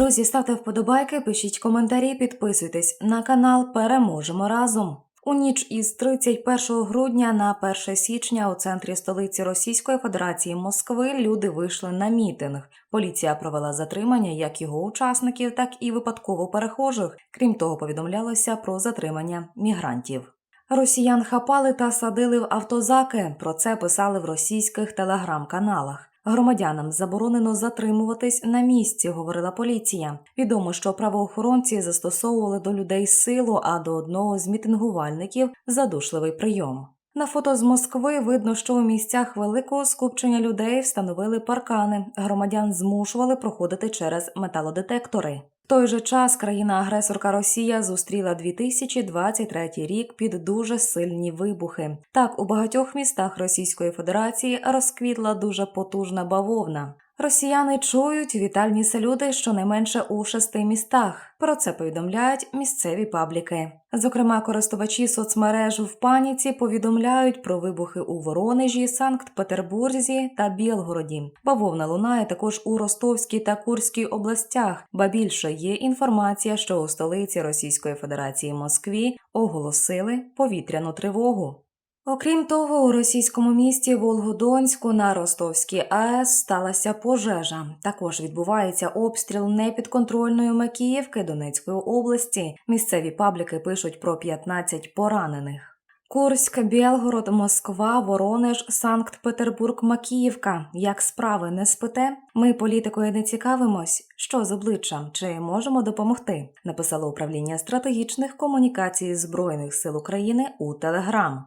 Друзі, ставте вподобайки, пишіть коментарі, підписуйтесь на канал. Переможемо разом. У ніч із 31 грудня на 1 січня у центрі столиці Російської Федерації Москви люди вийшли на мітинг. Поліція провела затримання як його учасників, так і випадково перехожих. Крім того, повідомлялося про затримання мігрантів. Росіян хапали та садили в автозаки. Про це писали в російських телеграм-каналах. Громадянам заборонено затримуватись на місці, говорила поліція. Відомо, що правоохоронці застосовували до людей силу, а до одного з мітингувальників задушливий прийом. На фото з Москви видно, що у місцях великого скупчення людей встановили паркани. Громадян змушували проходити через металодетектори. Той же час країна-агресорка Росія зустріла 2023 рік під дуже сильні вибухи. Так, у багатьох містах Російської Федерації розквітла дуже потужна бавовна. Росіяни чують вітальні салюти щонайменше у шести містах. Про це повідомляють місцеві пабліки. Зокрема, користувачі соцмереж в паніці повідомляють про вибухи у Воронежі, Санкт-Петербурзі та Білгороді. Бавовна лунає також у Ростовській та Курській областях. Ба більше є інформація, що у столиці Російської Федерації Москві оголосили повітряну тривогу. Окрім того, у російському місті Волгодонську на Ростовській АЕС сталася пожежа. Також відбувається обстріл непідконтрольної Макіївки Донецької області. Місцеві пабліки пишуть про 15 поранених. Курськ, Білгород, Москва, Воронеж, Санкт-Петербург, Макіївка. Як справи не спите? Ми політикою не цікавимось. Що з обличчям? Чи можемо допомогти? Написало управління стратегічних комунікацій Збройних сил України у Телеграм.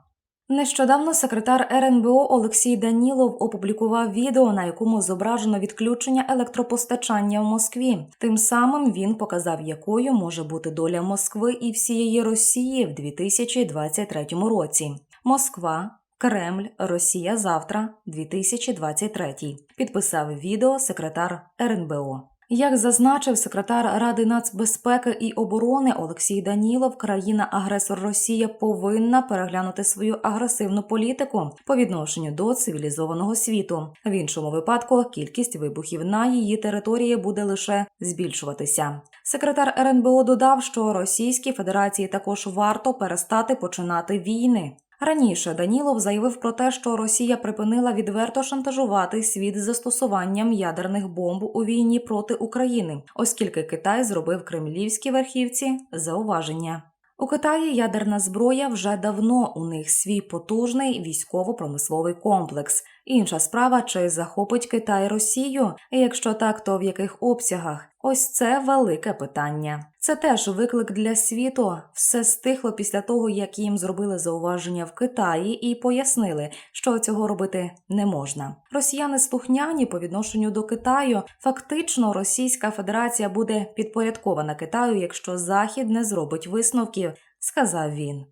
Нещодавно секретар РНБО Олексій Данілов опублікував відео, на якому зображено відключення електропостачання в Москві. Тим самим він показав, якою може бути доля Москви і всієї Росії в 2023 році. Москва. Кремль, Росія завтра, 2023. Підписав відео секретар РНБО. Як зазначив секретар Ради нацбезпеки і оборони Олексій Данілов, країна-агресор Росія повинна переглянути свою агресивну політику по відношенню до цивілізованого світу. В іншому випадку кількість вибухів на її території буде лише збільшуватися. Секретар РНБО додав, що Російській Федерації також варто перестати починати війни. Раніше Данілов заявив про те, що Росія припинила відверто шантажувати світ застосуванням ядерних бомб у війні проти України, оскільки Китай зробив кремлівській верхівці зауваження. У Китаї ядерна зброя вже давно у них свій потужний військово-промисловий комплекс. Інша справа, чи захопить Китай Росію, і якщо так, то в яких обсягах? Ось це велике питання. Це теж виклик для світу. Все стихло після того, як їм зробили зауваження в Китаї і пояснили, що цього робити не можна. Росіяни слухняні по відношенню до Китаю. Фактично, Російська Федерація буде підпорядкована Китаю, якщо Захід не зробить висновків, сказав він.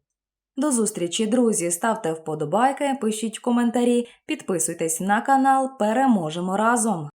До зустрічі, друзі. Ставте вподобайки, пишіть коментарі, підписуйтесь на канал. Переможемо разом.